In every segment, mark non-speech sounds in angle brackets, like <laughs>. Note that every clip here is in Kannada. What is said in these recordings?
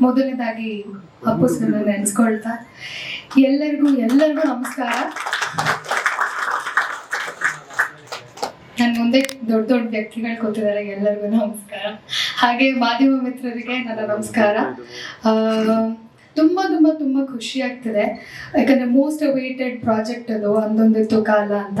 ಮೊದಲನೇದಾಗಿ ಅಪ್ಪು ಸರ್ ನೆನೆಸ್ಕೊಳ್ತಾ ಎಲ್ಲರಿಗೂ ಎಲ್ಲರಿಗೂ ನಮಸ್ಕಾರ. ನನ್ನ ಮುಂದೆ ದೊಡ್ಡ ದೊಡ್ಡ ವ್ಯಕ್ತಿಗಳು ಕೂತಿದ್ದಾರೆ ಎಲ್ಲರಿಗೂ ನಮಸ್ಕಾರ. ಹಾಗೆ ಮಾಧ್ಯಮ ಮಿತ್ರರಿಗೆ ನನ್ನ ನಮಸ್ಕಾರ. ಆ, ತುಂಬಾ ತುಂಬಾ ತುಂಬಾ ಖುಷಿ ಆಗ್ತಿದೆ. ಯಾಕಂದ್ರೆ ಮೋಸ್ಟ್ ಅವೇಟೆಡ್ ಪ್ರಾಜೆಕ್ಟ್ ಅದು ಒಂದೊಂದಿತ್ತು ಕಾಲ ಅಂತ.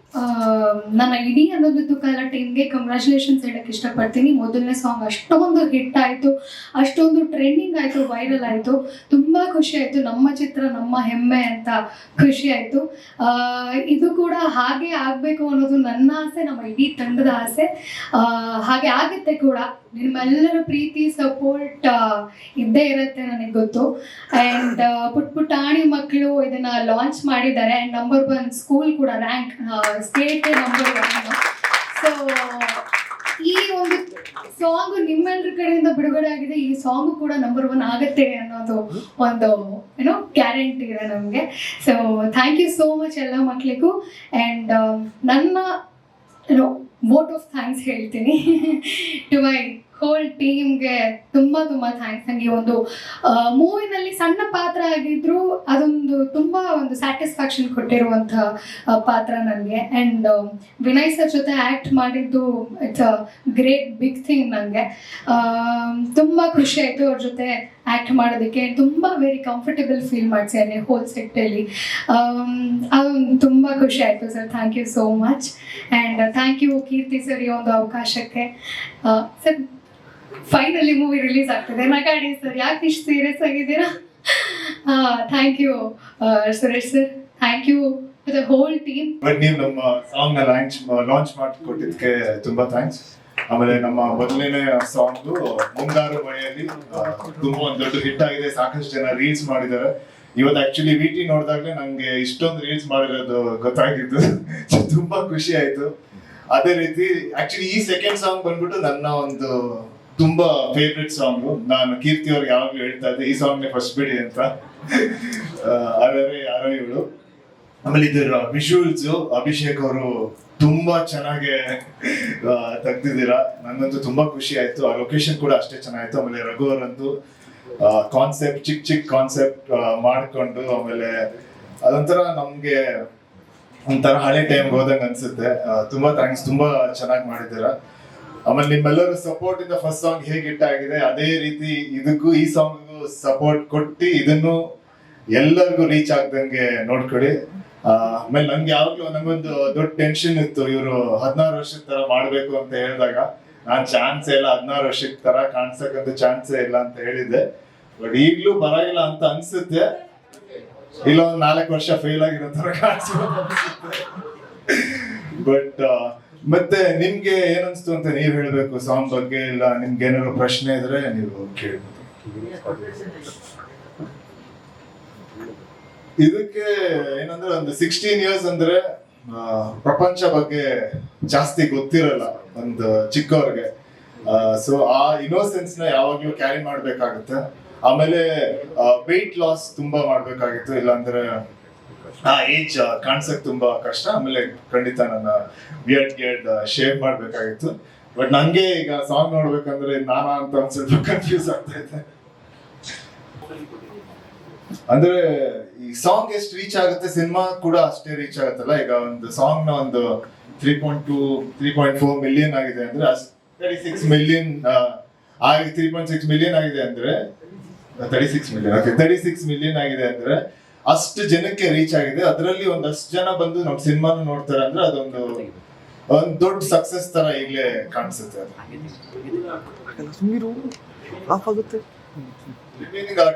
ನನ್ನ ಇಡೀ ಅನ್ನೋದು ಕಾಲ ಟೀಮ್ಗೆ ಕಂಗ್ರ್ಯಾಚುಲೇಷನ್ಸ್ ಹೇಳಕ್ಕೆ ಇಷ್ಟಪಡ್ತೀನಿ. ಮೊದಲನೇ ಸಾಂಗ್ ಅಷ್ಟೊಂದು ಹಿಟ್ ಆಯಿತು, ಅಷ್ಟೊಂದು ಟ್ರೆಂಡಿಂಗ್ ಆಯಿತು ವೈರಲ್ ಆಯಿತು. ತುಂಬ ಖುಷಿ ಆಯಿತು. ನಮ್ಮ ಚಿತ್ರ, ನಮ್ಮ ಹೆಮ್ಮೆ ಅಂತ ಖುಷಿ ಆಯ್ತು. ಇದು ಕೂಡ ಹಾಗೆ ಆಗಬೇಕು ಅನ್ನೋದು ನನ್ನ ಆಸೆ, ನಮ್ಮ ಇಡೀ ತಂಡದ ಆಸೆ. ಹಾಗೆ ಆಗುತ್ತೆ ಕೂಡ. ನಿಮ್ಮೆಲ್ಲರ ಪ್ರೀತಿ ಸಪೋರ್ಟ್ ಇದ್ದೇ ಇರುತ್ತೆ ನನಗೆ ಗೊತ್ತು. ಆ್ಯಂಡ್ ಪುಟ್ ಪುಟಾಣಿ ಮಕ್ಕಳು ಇದನ್ನ ಲಾಂಚ್ ಮಾಡಿದ್ದಾರೆ. ಆ್ಯಂಡ್ ನಂಬರ್ ಒನ್ ಸ್ಕೂಲ್ ಕೂಡ rank state number one so ಈ ಒಂದು ಸಾಂಗ್ ನಿಮ್ಮೆಲ್ಲರ ಕಡೆಯಿಂದ ಬಿಡುಗಡೆ ಆಗಿದೆ. ಈ ಸಾಂಗ್ ಕೂಡ ನಂಬರ್ ಒನ್ ಆಗುತ್ತೆ ಅನ್ನೋದು ಒಂದು ಏನೋ ಗ್ಯಾರಂಟಿ ಇದೆ ನಮಗೆ. So thank you so much ಎಲ್ಲ ಮಕ್ಕಳಿಗೂ ಆ್ಯಂಡ್ ನನ್ನ ಏನೋ ವೋಟ್ ಆಫ್ ಥ್ಯಾಂಕ್ಸ್ ಹೇಳ್ತೀನಿ. <laughs> ಟು ಮೈ ಹೋಲ್ ಟೀಮ್ಗೆ ತುಂಬಾ ತುಂಬಾ ಥ್ಯಾಂಕ್ಸ್ ನನಗೆ ಒಂದು ಮೂವಿನಲ್ಲಿ ಸಣ್ಣ ಪಾತ್ರ ಆಗಿದ್ರು ಅದೊಂದು ತುಂಬಾ ಒಂದು ಸ್ಯಾಟಿಸ್ಫ್ಯಾಕ್ಷನ್ ಕೊಟ್ಟಿರುವಂತ ಪಾತ್ರ ನನಗೆ ಅಂಡ್ ವಿನಯ್ ಸರ್ ಜೊತೆ ಆಕ್ಟ್ ಮಾಡಿದ್ದು it's a great big thing ನನಗೆ ತುಂಬಾ ಖುಷಿ ಆಯ್ತು ಅವ್ರ ಜೊತೆ ಆಕ್ಟ್ ಮಾಡೋದಕ್ಕೆ. ತುಂಬಾ ವೆರಿ ಕಂಫರ್ಟಬಲ್ ಫೀಲ್ ಮಾಡಿಸಿದ್ದಾರೆ ಹೋಲ್ ಸೆಟ್ಟಲ್ಲಿ ಅದೊಂದು ತುಂಬ ಖುಷಿ ಆಯಿತು sir. Thank you so much and thank you Keerthi sir ಈ ಒಂದು ಅವಕಾಶಕ್ಕೆ. ಸರ್ ಫೈನಲಿ ಮೂವಿ ರಿಲೀಸ್ ಆಗ್ತದೆ. ನಗಾಡಿ ಸರ್ ಯಾಕೆ ಇಷ್ಟು ಸೀರಿಯಸ್ ಆಗಿದ್ದೀರಾ? Thank you Suresh sir thank you the whole team but ನೀವು ನಮ್ಮ ಸಾಂಗ್ನ ಲಾಂಚ್ ಲಾಂಚ್ ಮಾಡಿಕೊಟ್ಟಿದ್ದಕ್ಕೆ ತುಂಬಾ ಥ್ಯಾಂಕ್ಸ್ ಆಮೇಲೆ ನಮ್ಮ ಮೊದಲನೇ ಸಾಂಗ್ ಮುಂಗಾರು ಮಳೆಯಲ್ಲಿ ತುಂಬಾ ಒಂದು ದೊಡ್ಡ ಹಿಟ್ ಆಗಿದೆ. ಸಾಕಷ್ಟು ಜನ ರೀಲ್ಸ್ ಮಾಡಿದ್ದಾರೆ. ಇವತ್ತು ಆಕ್ಚುಲಿ ವಿ ಟಿ ನೋಡಿದಾಗಲೇ ನಂಗೆ ಇಷ್ಟೊಂದು ರೀಲ್ಸ್ ಮಾಡಿರೋದು ಗೊತ್ತಾಗಿತ್ತು. <laughs> ತುಂಬಾ ಖುಷಿ ಆಯ್ತು. ಅದೇ ರೀತಿ ಆಕ್ಚುಲಿ ಈ ಸೆಕೆಂಡ್ ಸಾಂಗ್ ಬಂದ್ಬಿಟ್ಟು ನನ್ನ ಒಂದು ತುಂಬಾ ಫೇವ್ರೆಟ್ ಸಾಂಗ್ ನಾನು ಕೀರ್ತಿ ಅವ್ರಿಗೆ ಯಾವಾಗ್ಲೂ ಹೇಳ್ತಾ ಇದ್ದೆ, ಈ ಸಾಂಗ್ ಫಸ್ಟ್ ಬಿಡಿ ಅಂತ. ಅದೇ ಯಾರೋ ಇವಳು ಆಮೇಲೆ ಇದರ ವಿಜುವಲ್ಸ್ ಅಭಿಷೇಕ್ ಅವರು ತುಂಬಾ ಚೆನ್ನಾಗಿ ತೆಗ್ದಿದ್ದೀರಾ. ನನ್ನಂತೂ ತುಂಬಾ ಖುಷಿ ಆಯ್ತು. ಆ ಲೊಕೇಶನ್ ಕೂಡ ಅಷ್ಟೇ ಚೆನ್ನಾಗಿತ್ತು. ಆಮೇಲೆ ರಘು ಅವರಂತೂ ಕಾನ್ಸೆಪ್ಟ್ ಚಿಕ್ಕ ಚಿಕ್ಕ ಕಾನ್ಸೆಪ್ಟ್ ಮಾಡ್ಕೊಂಡು ಆಮೇಲೆ ಅದೊಂಥರ ನಮ್ಗೆ ಒಂಥರ ಹಳೆ ಟೈಮ್ಗೆ ಹೋದಂಗ ಅನ್ಸುತ್ತೆ. ತುಂಬಾ ಥ್ಯಾಂಕ್ಸ್ ತುಂಬಾ ಚೆನ್ನಾಗಿ ಮಾಡಿದ್ದೀರಾ. ಆಮೇಲೆ ನಿಮ್ಮೆಲ್ಲರ ಸಪೋರ್ಟ್ ಇಂದ ಫಸ್ಟ್ ಸಾಂಗ್ ಹೇಗೆ ಹಿಟ್ ಆಗಿದೆ ಅದೇ ರೀತಿ ಇದಕ್ಕೂ ಈ ಸಾಂಗ್ಗೂ ಸಪೋರ್ಟ್ ಕೊಟ್ಟು ಇದನ್ನು ಎಲ್ಲರಿಗೂ ರೀಚ್ ಆಗ್ದಂಗೆ ನೋಡ್ಕೊಡಿ ಆ, ಆಮೇಲೆ ನಂಗೆ ಯಾವಾಗ್ಲೂ ನಂಗೊಂದು ದೊಡ್ಡ ಟೆನ್ಷನ್ ಇತ್ತು ಇವರು ಹದಿನಾರು ವರ್ಷದ ತರ ಮಾಡ್ಬೇಕು ಅಂತ ಹೇಳಿದಾಗ. ನಾನ್ ಚಾನ್ಸ್ ಇಲ್ಲ ಹದಿನಾರು ವರ್ಷದ ತರ ಕಾಣಿಸಕಂತ ಚಾನ್ಸೇ ಇಲ್ಲ ಅಂತ ಹೇಳಿದ್ದೆ. ಬಟ್ ಈಗ್ಲೂ ಬರಾಗಿಲ್ಲ ಅಂತ ಅನ್ಸುತ್ತೆ. ಇಲ್ಲ ಒಂದ್ ನಾಲ್ಕು ವರ್ಷ ಫೇಲ್ ಆಗಿರೋ ತರ ಬಟ್ ಮತ್ತೆ ನಿಮ್ಗೆ ಏನನ್ಸ್ತು ಅಂತ ನೀವ್ ಹೇಳ್ಬೇಕು? ಸಾಂಗ್ ಬಗ್ಗೆ ಇಲ್ಲ, ನಿಮ್ಗೆ ಏನಾದ್ರು ಪ್ರಶ್ನೆ ಇದ್ರೆ ನೀವು ಕೇಳ್ಬೋದು ಇದಕ್ಕೆ ಏನಂದ್ರೆ ಒಂದು ಸಿಕ್ಸ್ಟೀನ್ ಇಯರ್ಸ್ ಅಂದ್ರೆ ಪ್ರಪಂಚ ಬಗ್ಗೆ ಜಾಸ್ತಿ ಗೊತ್ತಿರಲ್ಲ ಒಂದು ಚಿಕ್ಕವ್ರಿಗೆ. ಸೊ ಆ ಇನೋಸೆನ್ಸ್ನ ಯಾವಾಗ್ಲೂ ಕ್ಯಾರಿ ಮಾಡ್ಬೇಕಾಗುತ್ತೆ. ಆಮೇಲೆ ವೆಯ್ಟ್ ಲಾಸ್ ತುಂಬಾ ಮಾಡ್ಬೇಕಾಗಿತ್ತು. ಇಲ್ಲಾಂದ್ರೆ ಆ ಏಜ್ ಕಾಣಿಸಕ್ ತುಂಬಾ ಕಷ್ಟ. ಆಮೇಲೆ ಖಂಡಿತ ನನ್ನ ಬಿಯರ್ಡ್ ಗಿಯರ್ಡ್ ಶೇವ್ ಮಾಡ್ಬೇಕಾಗಿತ್ತು. ಬಟ್ ನಂಗೆ ಈಗ ಸಾಂಗ್ ನೋಡ್ಬೇಕಂದ್ರೆ ನಾನಾ ಅಂತ ಸ್ವಲ್ಪ ಕನ್ಫ್ಯೂಸ್ ಆಗ್ತಾ ಇದೆ. ಅಂದ್ರೆ ಈ ಸಾಂಗ್ ಎಷ್ಟು ರೀಚ್ ಆಗುತ್ತೆ? ಸಿನಿಮಾ ಕೂಡ ಅಷ್ಟೇ ರೀಚ್ ಆಗುತ್ತಲ್ಲ? ಈಗ ಒಂದು ಸಾಂಗ್ನ ಒಂದು three point two three point four million ಆಗಿದೆ ಅಂದ್ರೆ ತರ್ಟಿ ಸಿಕ್ಸ್ ಮಿಲಿಯನ್ ಆಗಿ ತ್ರೀ ಪಾಯಿಂಟ್ ಸಿಕ್ಸ್ ಮಿಲಿಯನ್ ಆಗಿದೆ ಅಂದ್ರೆ thirty six million thirty six million ಆಗಿದೆ ಅಂದ್ರೆ ಅಷ್ಟು ಜನಕ್ಕೆ ರೀಚ್ ಆಗಿದೆ. ಅದರಲ್ಲಿ ಒಂದಷ್ಟು ಜನ ಬಂದು ನಮ್ಮ ಸಿನಿಮಾನ ನೋಡ್ತಾರೆ ಅಂದ್ರೆ ಅದೊಂದು ಒಂದ್ ದೊಡ್ಡ ಸಕ್ಸಸ್ ತರ ಈಗಲೇ ಕಾಣಿಸುತ್ತೆ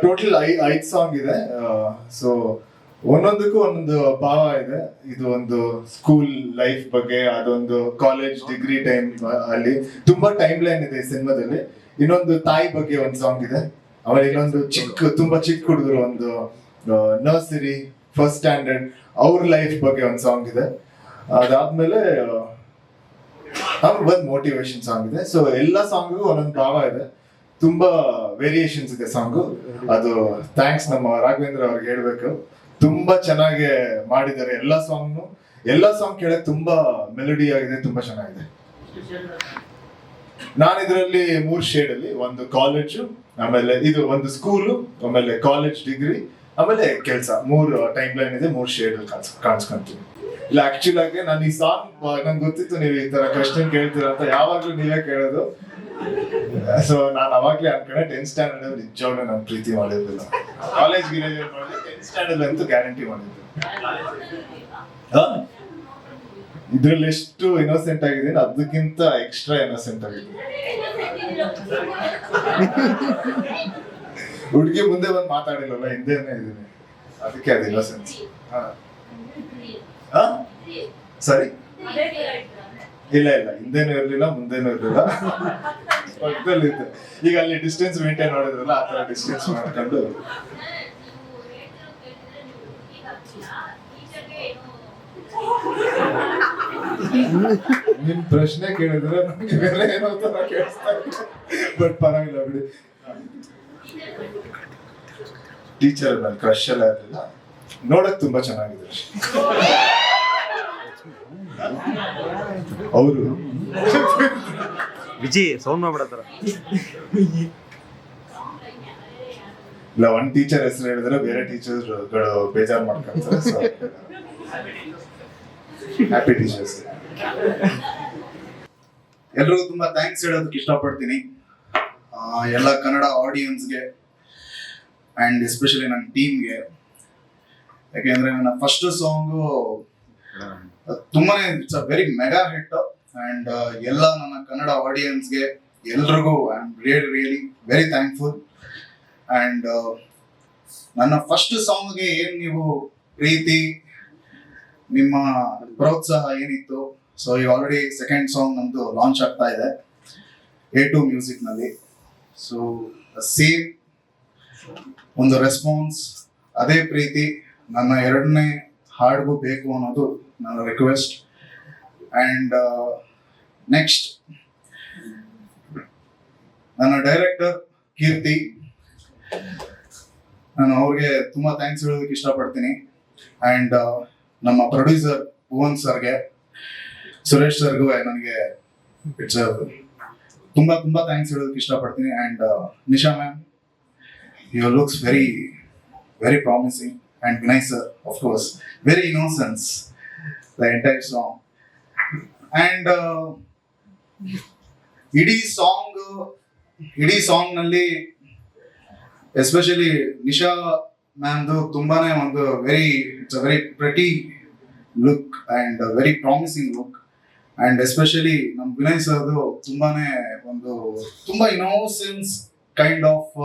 ಟೋಟಲ್ ಐ ಐದ್ ಸಾಂಗ್ ಇದೆ. ಸೊ ಒಂದೊಂದಕ್ಕೂ ಒಂದೊಂದು ಭಾವ ಇದೆ. ಇದು ಒಂದು ಸ್ಕೂಲ್ ಲೈಫ್ ಬಗ್ಗೆ ಅದೊಂದು ಕಾಲೇಜ್ ಡಿಗ್ರಿ ಟೈಮ್ ಅಲ್ಲಿ ತುಂಬಾ ಟೈಮ್ ಲೈನ್ ಇದೆ ಈ ಸಿನಿಮಾದಲ್ಲಿ. ಇನ್ನೊಂದು ತಾಯಿ ಬಗ್ಗೆ ಒಂದು ಸಾಂಗ್ ಇದೆ. ಆಮೇಲೆ ಇನ್ನೊಂದು ಚಿಕ್ಕ ತುಂಬಾ ಚಿಕ್ಕ ಹುಡುಗರು ಒಂದು ನರ್ಸರಿ ಫಸ್ಟ್ ಸ್ಟ್ಯಾಂಡರ್ಡ್ ಅವ್ರ ಲೈಫ್ ಬಗ್ಗೆ ಒಂದು ಸಾಂಗ್ ಇದೆ. ಅದಾದ್ಮೇಲೆ, ಆಮೇಲೆ ಒಂದ್ ಮೋಟಿವೇಶನ್ ಸಾಂಗ್ ಇದೆ. ಸೊ ಎಲ್ಲ ಸಾಂಗ್ಗೂ ಒಂದೊಂದು ಭಾವ ಇದೆ. ತುಂಬಾ ವೇರಿಯೇಷನ್ಸ್ ಇದೆ ಸಾಂಗು ಅದು ಥ್ಯಾಂಕ್ಸ್ ನಮ್ಮ ರಾಘವೇಂದ್ರ ಅವ್ರಿಗೆ ಹೇಳ್ಬೇಕು. ತುಂಬಾ ಚೆನ್ನಾಗಿ ಮಾಡಿದ್ದಾರೆ ಎಲ್ಲ ಸಾಂಗ್ನು ಎಲ್ಲ ಸಾಂಗ್ ಕೇಳಕ್ ತುಂಬಾ ಮೆಲಡಿ ಆಗಿದೆ, ತುಂಬಾ ಚೆನ್ನಾಗಿದೆ. ನಾನು ಇದರಲ್ಲಿ ಮೂರ್ ಶೇಡ್ ಅಲ್ಲಿ, ಒಂದು ಕಾಲೇಜು ಆಮೇಲೆ ಇದು ಒಂದು ಸ್ಕೂಲು ಆಮೇಲೆ ಕಾಲೇಜ್ ಡಿಗ್ರಿ ಆಮೇಲೆ ಕೆಲಸ, ಮೂರು ಟೈಮ್ ಲೈನ್ ಇದೆ, ಮೂರು ಶೇಡ್ ಕಾಣಿಸ್ ಕಾಣಿಸ್ಕೊಂತೀನಿ ಇಲ್ಲ ಆಕ್ಚುಲ್ ಆಗಿ ನಾನು ಈ ಸಾಂಗ್ ನಂಗೆ ಗೊತ್ತಿತ್ತು ನೀವು ಈ ತರ ಕ್ವಶನ್ ಕೇಳ್ತೀರ ಅಂತ, ಯಾವಾಗ್ಲೂ ನೀವೇ ಕೇಳೋದು. ಸೊ ನಾನು ಅವಾಗ್ಲೇ ಅನ್ಕೊಂಡೆ ಟೆಂತ್ ಸ್ಟ್ಯಾಂಡರ್ಡ್ ಅಲ್ಲಿ ನಿಜವಾಗ್ಲೂ ನಾನು ಪ್ರೀತಿ ಮಾಡಿರ್ಲಿಲ್ಲ. ಕಾಲೇಜ್ ಗ್ರಾಜುಯೇಟ್ ಮಾಡಿದ್ರೆ ಟೆಂತ್ ಸ್ಟ್ಯಾಂಡರ್ಡ್ ಅಂತೂ ಗ್ಯಾರಂಟಿ ಮಾಡಿದ್ದೆ. ಇದ್ರಲ್ಲಿ ಎಷ್ಟು ಇನ್ನೋಸೆಂಟ್ ಆಗಿದ್ದೀನಿ, ಅದಕ್ಕಿಂತ ಎಕ್ಸ್ಟ್ರಾ ಇನ್ನೋಸೆಂಟ್ ಆಗಿದ್ದೀನಿ. ಹುಡುಗಿ ಮುಂದೆ ಬಂದು ಮಾತಾಡಿಲ್ಲಲ್ಲ, ಹಿಂದೆನೆ ಇದೀನಿ. ಅದಕ್ಕೆ ಅದು ಸೆನ್ಸ್ ಸರಿ? ಇಲ್ಲ ಇಲ್ಲ. ಹಿಂದೇನು ಇರ್ಲಿಲ್ಲ, ಮುಂದೆನೂ ಇರ್ಲಿಲ್ಲ. ಪಕ್ಕದಲ್ಲಿ ಇತ್ತು ಈಗ ಅಲ್ಲಿ ಡಿಸ್ಟೆನ್ಸ್ ಮೇಂಟೈನ್ ಮಾಡಿದ್ರಲ್ಲ, ಆ ತರ ಡಿಸ್ಟೆನ್ಸ್ ಮಾಡ್ಕೊಂಡು. ನಿಮ್ ಪ್ರಶ್ನೆ ಕೇಳಿದ್ರೆ ನಮ್ಗೆ ಏನೋ ತರ ಬಟ್ ಪರವಾಗಿಲ್ಲ ಬಿಡಿ. ಟೀಚರ್ ನನ್ನ ಕ್ರಶ್ ಎಲ್ಲ ಇರಲಿಲ್ಲ. ನೋಡಕ್ ತುಂಬಾ ಚೆನ್ನಾಗಿದೆ ಅವರು. ವಿಜಿ ಸೌಂಡ್ ಮಾಡ್ಬಿಡತ್ತಾರ. ಇಲ್ಲ ಒಂದ್ ಟೀಚರ್ ಹೆಸರು ಹೇಳಿದ್ರೆ ಬೇರೆ ಟೀಚರ್ ಟೀಚರ್ಗಳು ಬೇಜಾರ್ ಮಾಡ್ಕೊಂತಾರೆ ಹ್ಯಾಪಿ ಟೀಚರ್ಸ್ ಎಲ್ರಿಗೂ ತುಂಬಾ ಥ್ಯಾಂಕ್ಸ್ ಹೇಳೋದಕ್ಕೆ ಇಷ್ಟಪಡ್ತೀನಿ. ಎಲ್ಲ ಕನ್ನಡ ಆಡಿಯನ್ಸ್ಗೆ ಆ್ಯಂಡ್ ಎಸ್ಪೆಷಲಿ ನನ್ನ ಟೀಮ್ಗೆ ಯಾಕೆಂದ್ರೆ ನನ್ನ ಫಸ್ಟ್ ಸಾಂಗು ತುಂಬಾನೇ it's a very mega hit and ಎಲ್ಲ ನನ್ನ ಕನ್ನಡ ಆಡಿಯನ್ಸ್ಗೆ ಎಲ್ರಿಗೂ I am really really very thankful and ನನ್ನ ಫಸ್ಟ್ ಸಾಂಗ್ಗೆ ಏನು ನೀವು ಪ್ರೀತಿ, ನಿಮ್ಮ ಪ್ರೋತ್ಸಾಹ ಏನಿತ್ತು? ಸೊ ಈ ಆಲ್ರೆಡಿ ಸೆಕೆಂಡ್ ಸಾಂಗ್ ನಮ್ದು ಲಾಂಚ್ ಆಗ್ತಾ ಇದೆ. ಎ ಟು ಮ್ಯೂಸಿಕ್ನಲ್ಲಿ. ಸೊ ಸೇಮ್ ಒಂದು ರೆಸ್ಪಾನ್ಸ್ ಅದೇ ಪ್ರೀತಿ, ನನ್ನ ಎರಡನೇ ಹಾಡ್ಗೂ ಬೇಕು ಅನ್ನೋದು ನನ್ನ ರಿಕ್ವೆಸ್ಟ್ ಆ್ಯಂಡ್ ನೆಕ್ಸ್ಟ್ ನನ್ನ ಡೈರೆಕ್ಟರ್ ಕೀರ್ತಿ, ನಾನು ಅವ್ರಿಗೆ ತುಂಬ ಥ್ಯಾಂಕ್ಸ್ ಹೇಳೋದಕ್ಕೆ ಇಷ್ಟಪಡ್ತೀನಿ. ಆ್ಯಂಡ್ ನಮ್ಮ ಪ್ರೊಡ್ಯೂಸರ್ ಭುವನ್ ಸರ್ಗೆ, ಸುರೇಶ್ ಸರ್ಗೂ, ನನಗೆ ಇಟ್ಸ್ ತುಂಬಾ ತುಂಬಾ ಥ್ಯಾಂಕ್ಸ್ ಹೇಳೋದಕ್ಕೆ ಇಷ್ಟಪಡ್ತೀನಿ. And Nisha ma'am your looks very very promising and Vinay sir of course very innocence the entire song and ಇಡೀ ಸಾಂಗ್ ಇಡೀ ಸಾಂಗ್ನಲ್ಲಿ ಎಸ್ಪೆಷಲಿ ನಿಶಾ ಮ್ಯಾಮ್ದು ತುಂಬಾನೇ ಒಂದು very it's a very pretty look and very promising look and especially ನಮ್ ವಿನಯ್ ಸರ್ದು ತುಂಬಾನೇ ಒಂದು ತುಂಬಾ ಇನೋಸೆನ್ಸ್ ಕೈಂಡ್ ಆಫ್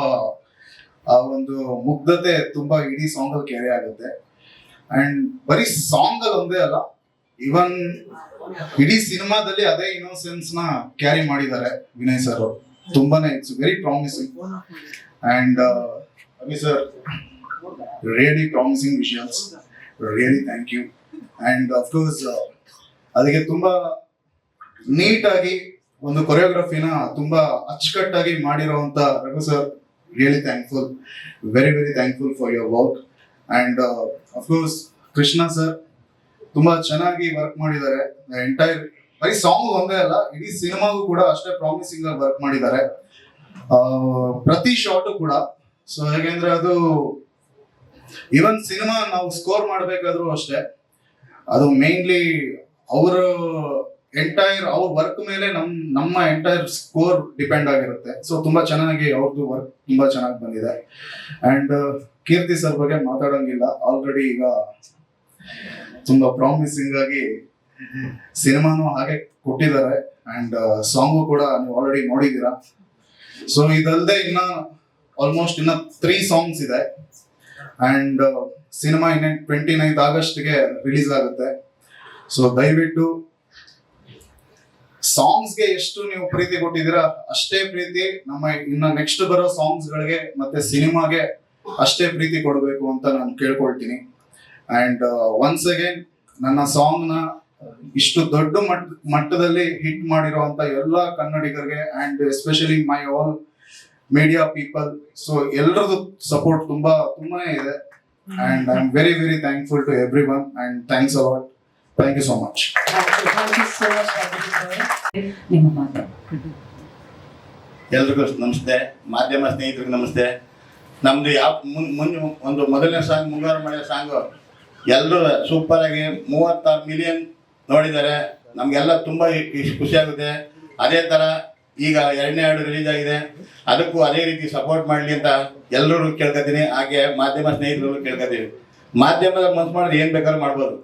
ಆ ಒಂದು ಮುಗ್ಧತೆ ತುಂಬಾ ಇಡೀ ಸಾಂಗ್ ಅಲ್ಲಿ ಕ್ಯಾರಿ ಆಗುತ್ತೆ. ಅಂಡ್ ಬರೀ ಸಾಂಗ್ ಅಲ್ಲಿ ಒಂದೇ ಅಲ್ಲ ಇವನ್ ಇಡೀ ಸಿನಿಮಾದಲ್ಲಿ ಅದೇ ಇನೋಸೆನ್ಸ್ನ ಕ್ಯಾರಿ ಮಾಡಿದ್ದಾರೆ ವಿನಯ್ ಸರ್ ತುಂಬಾನೇ it's very promising and Abhi sir really promising visuals really thank you and of course ಅದಕ್ಕೆ ತುಂಬಾ ನೀಟಾಗಿ ಒಂದು ಕೊರಿಯೋಗ್ರಫಿನ ತುಂಬಾ ಅಚ್ಚುಕಟ್ಟಾಗಿ ಮಾಡಿರುವಂತ Raghu sir really thankful very very thankful for your work and of course Krishna sir ತುಂಬಾ ಚೆನ್ನಾಗಿ ವರ್ಕ್ ಮಾಡಿದ್ದಾರೆ. ಎಂಟೈರ್ ಬರೀ ಸಾಂಗ್ ಒಂದೇ ಅಲ್ಲ, ಇಡೀ ಸಿನಿಮಾಗೂ ಕೂಡ ಅಷ್ಟೇ ಪ್ರಾಮಿಸಿಂಗ್ ಆಗಿ ವರ್ಕ್ ಮಾಡಿದ್ದಾರೆ. ಪ್ರತಿ ಶಾಟು ಕೂಡ. ಸೊ ಹೇಗೆಂದ್ರೆ ಅದು ಇವನ್ ಸಿನಿಮಾ ನಾವು ಸ್ಕೋರ್ ಮಾಡಬೇಕಾದ್ರೂ ಅಷ್ಟೇ, ಅದು ಮೇನ್ಲಿ ಅವರ ಎಂಟೈರ್ ಅವ್ರ ವರ್ಕ್ ಮೇಲೆ ನಮ್, ನಮ್ಮ ಎಂಟೈರ್ ಸ್ಕೋರ್ ಡಿಪೆಂಡ್ ಆಗಿರುತ್ತೆ. ಸೊ ತುಂಬಾ ಚೆನ್ನಾಗಿ ಅವ್ರದ್ದು ವರ್ಕ್ ತುಂಬಾ ಚೆನ್ನಾಗಿ ಬಂದಿದೆ. ಅಂಡ್ ಕೀರ್ತಿ ಸರ್ ಬಗ್ಗೆ ಮಾತಾಡೋಂಗಿಲ್ಲ. ಆಲ್ರೆಡಿ ಈಗ ತುಂಬಾ ಪ್ರಾಮಿಸಿಂಗ್ ಆಗಿ ಸಿನಿಮಾನು ಹಾಗೆ ಕೊಟ್ಟಿದ್ದಾರೆ. ಅಂಡ್ ಸಾಂಗು ಕೂಡ ನೀವು ಆಲ್ರೆಡಿ ನೋಡಿದ್ದೀರಾ. ಸೊ ಇದಲ್ಲದೆ ಇನ್ನ ಆಲ್ಮೋಸ್ಟ್ ಇನ್ನ ತ್ರೀ ಸಾಂಗ್ಸ್ ಇದೆ. ಅಂಡ್ ಸಿನಿಮಾ ಇನ್ನ ಟ್ವೆಂಟಿ ನೈನ್ತ್ ಆಗಸ್ಟ್ಗೆ ರಿಲೀಸ್ ಆಗುತ್ತೆ. ಸೊ ದಯವಿಟ್ಟು ಸಾಂಗ್ಸ್ಗೆ ಎಷ್ಟು ನೀವು ಪ್ರೀತಿ ಕೊಟ್ಟಿದ್ದೀರಾ, ಅಷ್ಟೇ ಪ್ರೀತಿ ನಮ್ಮ ಇನ್ನ ನೆಕ್ಸ್ಟ್ ಬರೋ ಸಾಂಗ್ಸ್ ಗಳಿಗೆ ಮತ್ತೆ ಸಿನಿಮಾಗೆ ಅಷ್ಟೇ ಪ್ರೀತಿ ಕೊಡಬೇಕು ಅಂತ ನಾನು ಕೇಳ್ಕೊಳ್ತೀನಿ. ಅಂಡ್ ಒನ್ಸ್ ಅಗೇನ್ ನನ್ನ ಸಾಂಗ್ನ ಇಷ್ಟು ದೊಡ್ಡ ಮಟ್ಟ ಮಟ್ಟದಲ್ಲಿ ಹಿಟ್ ಮಾಡಿರುವಂತ ಎಲ್ಲ ಕನ್ನಡಿಗರಿಗೆ and especially my all media people so ಎಲ್ಲರದು ಸಪೋರ್ಟ್ ತುಂಬಾ ತುಂಬಾನೇ ಇದೆ. And I am very very thankful to everyone and thanks a lot thank you so much ನಿಮ್ಮ ಮಾತು. ಎಲ್ರಿಗೂ ನಮಸ್ತೆ. ಮಾಧ್ಯಮ ಸ್ನೇಹಿತರಿಗೆ ನಮಸ್ತೆ. ನಮ್ದು ಯಾವ ಮುನ್ ಮುನ್ ಒಂದು ಮೊದಲನೇ ಸಾಂಗ್ ಮುಂಗಾರು ಮಳೆ ಸಾಂಗು. ಎಲ್ಲರೂ ಸೂಪರ್ ಆಗಿ ಮೂವತ್ತಾರು ಮಿಲಿಯನ್ ನೋಡಿದ್ದಾರೆ. ನಮಗೆಲ್ಲ ತುಂಬ ಖುಷಿ ಆಗುತ್ತೆ. ಅದೇ ಥರ ಈಗ ಎರಡನೇ ಎರಡು ರಿಲೀಸ್ ಆಗಿದೆ. ಅದಕ್ಕೂ ಅದೇ ರೀತಿ ಸಪೋರ್ಟ್ ಮಾಡಲಿ ಅಂತ ಎಲ್ಲರೂ ಕೇಳ್ಕೊತೀನಿ ಹಾಗೆ ಮಾಧ್ಯಮ ಸ್ನೇಹಿತರು ಕೇಳ್ಕೊತೀವಿ ಮಾಧ್ಯಮದ ಮನ್ಸು ಮಾಡಿದ್ರೆ ಏನು ಬೇಕಾದ್ರೂ ಮಾಡ್ಬೋದು.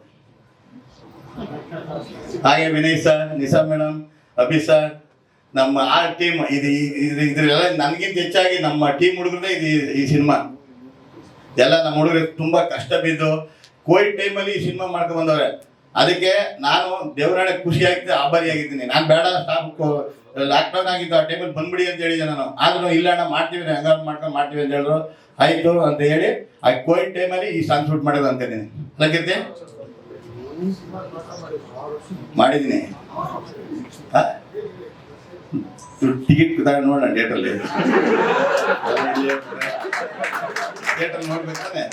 ಹಾಗೆ Vinay sir, Nisa madam Abhi sir, ನಮ್ಮ ಆ ಟೀಮ್ ಇದು ಇದು ಇದ್ರೆಲ್ಲ ನನಗಿಂತ ಹೆಚ್ಚಾಗಿ ನಮ್ಮ ಟೀಮ್ ಹುಡುಗರೇ ಇದು ಈ ಸಿನಿಮಾ ಎಲ್ಲ ನಮ್ಮ ಹುಡುಗರು ತುಂಬ ಕಷ್ಟ ಬಿದ್ದು ಕೋವಿಡ್ ಟೈಮಲ್ಲಿ ಈ ಸಿನಿಮಾ ಮಾಡ್ಕೊಂಡು ಬಂದವ್ರೆ. ಅದಕ್ಕೆ ನಾನು ದೇವರಾಣೆ ಆಭಾರಿ ಆಗಿದ್ದೀನಿ ನಾನು ಬೇಡ ಸ್ಟಾಪ್ ಲಾಕ್ಡೌನ್ ಆಗಿದ್ದು ಆ ಟೈಮಲ್ಲಿ ಬಂದ್ಬಿಡಿ ಅಂತ ಹೇಳಿದೆ ನಾನು. ಆದ್ರೂ ಇಲ್ಲ ಅಣ್ಣ, ಮಾಡ್ತೀವಿ ಹಂಗಾರು ಮಾಡ್ಕೊಂಡು ಮಾಡ್ತೀವಿ ಅಂತ ಹೇಳಿದ್ರು. ಆಯ್ತು ಅಂತ ಹೇಳಿ, ಆ ಕೋವಿಡ್ ಟೈಮಲ್ಲಿ ಈ ಸಾಂಗ್ ಶೂಟ್ ಮಾಡೋದು ಅಂತಿದ್ದೀನಿ ಲಕ್ಕಿರ್ತಿ ಮಾಡಿದ್ದೀನಿ. ಟಿಕೆಟ್ ಕೂತಾಗ ನೋಡೋಣ ಡೇಟಲ್ಲಿ ಡೇಟಲ್ಲಿ ನೋಡ್ಬೇಕಾನೆ?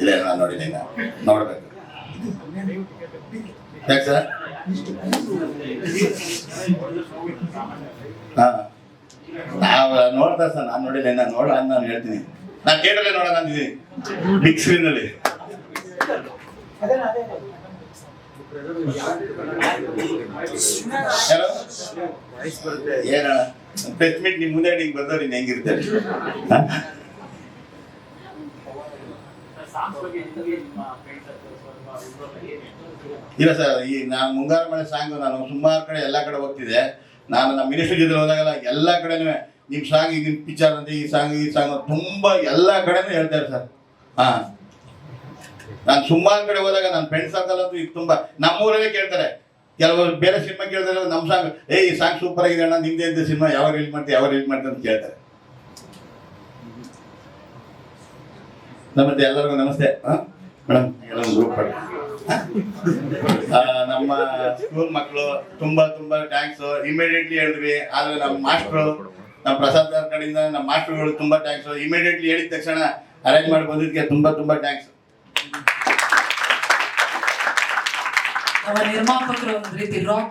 ಇಲ್ಲ ನಾನು ನೋಡಿದ್ದೀನಿ ನೋಡ್ಬೇಕು. ಯಾಕೆ ಸರ್? ಹಾ. ನೋಡ್ತಾ ಸರ್, ನಾನು ನೋಡಿಲ್ಲ ನಾನು ನೋಡ ನಾನು ಹೇಳ್ತೀನಿ. ನಾನು ಥಿಯೇಟರ್ಲೆ ನೋಡೋಣ ಅಂದಿದ್ದೀನಿ. ಬಿಗ್ ಸ್ಕ್ರೀನ್ ಅಲ್ಲಿ. ಏನ ಪ್ರೆಸ್ ಮೀಟ್ ನಿಮ್ ಮುಂದೆ ಹಿಂಗ್ ಬರ್ದವ್ರು ಇನ್ನು ಹೆಂಗಿರ್ತಾರೆ? ಇಲ್ಲ ಸರ್, ಈ ನಾನು ಮುಂಗಾರು ಮಳೆ ಸಾಂಗ್ ನಾನು ಸುಮಾರು ಕಡೆ ಎಲ್ಲ ಕಡೆ ಹೋಗ್ತಿದ್ದೆ. ನಾನು ನಮ್ಮ ಮಿನಿಸ್ಟರ್ ಜೊತೆ ಹೋದಾಗೆಲ್ಲ ಎಲ್ಲ ಕಡೆನೂ ನಿಮ್ಮ ಸಾಂಗ್ ಈಗ ಪಿಕ್ಚರ್ ಅಂತ ಈ ಸಾಂಗ್ ಈ ಸಾಂಗ್ ತುಂಬಾ ಎಲ್ಲ ಕಡೆನೂ ಹೇಳ್ತಾರೆ ಸರ್ ಹಾ. ನಾನು ಸುಮಾರು ಕಡೆ ಹೋದಾಗ ನನ್ನ ಫ್ರೆಂಡ್ ಸರ್ಕಲ್ ಅಂತೂ ಈಗ ತುಂಬಾ ನಮ್ಮೂರಲ್ಲೇ ಕೇಳ್ತಾರೆ. ಕೆಲವರು ಬೇರೆ ಸಿನಿಮಾ ಕೇಳ್ತಾರೆ ನಮ್ಮ ಸಾಂಗ್ ಏ, ಈ ಸಾಂಗ್ ಸೂಪರ್ ಆಗಿದೆ ಅಣ್ಣ, ನಿಮ್ದೇ ಇದ್ದ ಸಿನಿಮಾ ಯಾವಾಗ ರಿಲೀಸ್ ಮಾಡ್ತೀವಿ ಯಾವಾಗ ರಿಲೀಸ್ ಮಾಡ್ತೀವಿ ಅಂತ ಕೇಳ್ತಾರೆ. ನಮಸ್ತೆ, ಎಲ್ಲರಿಗೂ ನಮಸ್ತೆ. ಮೇಡಮ್ ಎಲ್ಲರೂ ನಮ್ಮ ಸ್ಕೂಲ್ ಮಕ್ಕಳು ತುಂಬಾ ತುಂಬಾ ಥ್ಯಾಂಕ್ಸ್ ಇಮಿಡಿಯೇಟ್ಲಿ ಹೇಳಿದ್ವಿ. ಆದ್ರೆ ನಮ್ಮ ಮಾಸ್ಟ್ರು ನಮ್ಮ ಪ್ರಸಾದ್ ಕಡೆಯಿಂದ ನಮ್ಮ ಮಾಸ್ಟರ್ಗಳು ತುಂಬಾ ಥ್ಯಾಂಕ್ಸ್ ಇಮಿಡಿಯೇಟ್ಲಿ ಹೇಳಿದ ತಕ್ಷಣ ಅರೇಂಜ್ ಮಾಡಿ ಬಂದಿದ್ದಕ್ಕೆ ತುಂಬಾ ತುಂಬಾ ನಮ್ಮ ನಿರ್ಮಾಪಕರು ಒಂದ್ ರೀತಿ ರಾಕ್